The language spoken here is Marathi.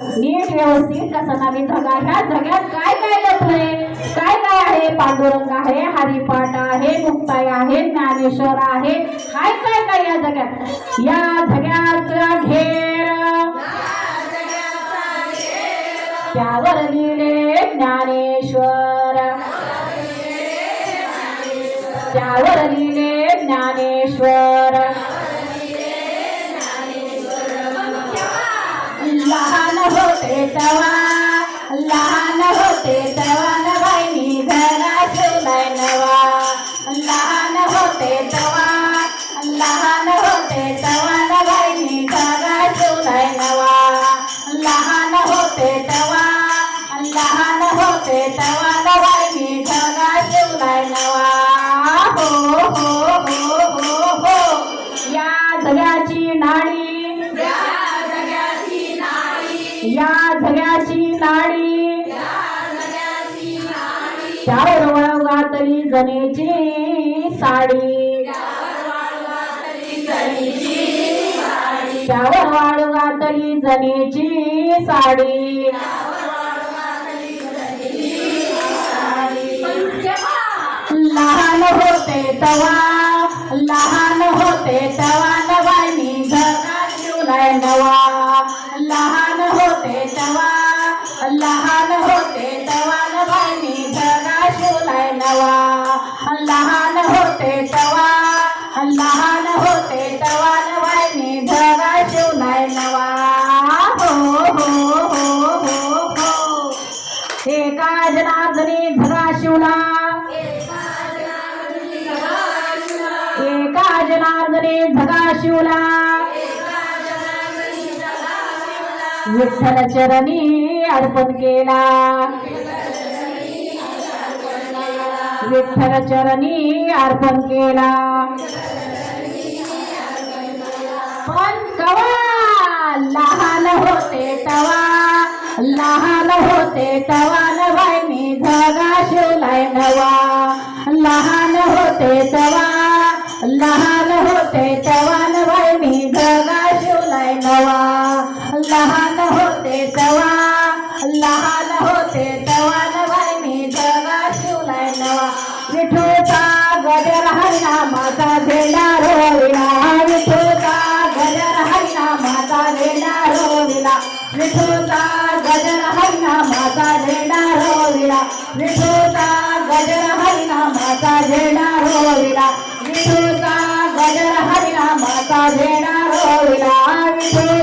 नीट व्यवस्थित कसनामी जगा ह्या जगात काय काय लपलंय? काय काय आहे? पांडुरंग आहे हरिपाठ आहे मुक्ताई आहे ज्ञानेश्वर आहे. काय काय काय या जगात? या जगाचा घेर. त्यावर लिहिले ज्ञानेश्वर. त्यावर लिहिले ज्ञानेश्वर. होते तेव्हा. लहान होते तेव्हा नवाईनी घरा ठेवलाय नवा. लहान होते तेव्हा. लहान होते तेव्हा नवाईनी घरा ठेवलाय नवा. लहान होते तेव्हा. लहान होते तवा या झऱ्याशी नाडी त्यावर वळव जनेची साडी. त्यावर वाळू घातली जनेची साडी. लहान होते तवा लहान होते तवा नवानी जगा शिवलाय नवा. लहान होते जवान नवानी जगा शिवलाय नवा. लहान होते तवा लहान होते जवान नवानी जगा शिवलाय नवा. हो हो हो हो हो. एका जनार्दनी धगा शिवला. एका जनार्दने धगा शिवला. विठ्ठल चरणी अर्पण केला. विठ्ठल चरणी अर्पण केला. पण कवा? लहान होते तवा. लहान होते तवा नवाईनी धगा शिवलाय नवा. लहान होते तवा. लहान होते तवा नवाईनी धगा शिवलाय नवा. लहान विठोचा गजर हरिणा माता झेंडा रोविला विठोचा गजर हरिणा माता झेंडा रोविला विठोचा गजर हरिणा माता झेंडा रोविला विठोचा गजर हरिणा माता झेंडा रोविला विठोचा गजर हरिणा माता झेंडा रोविला विठो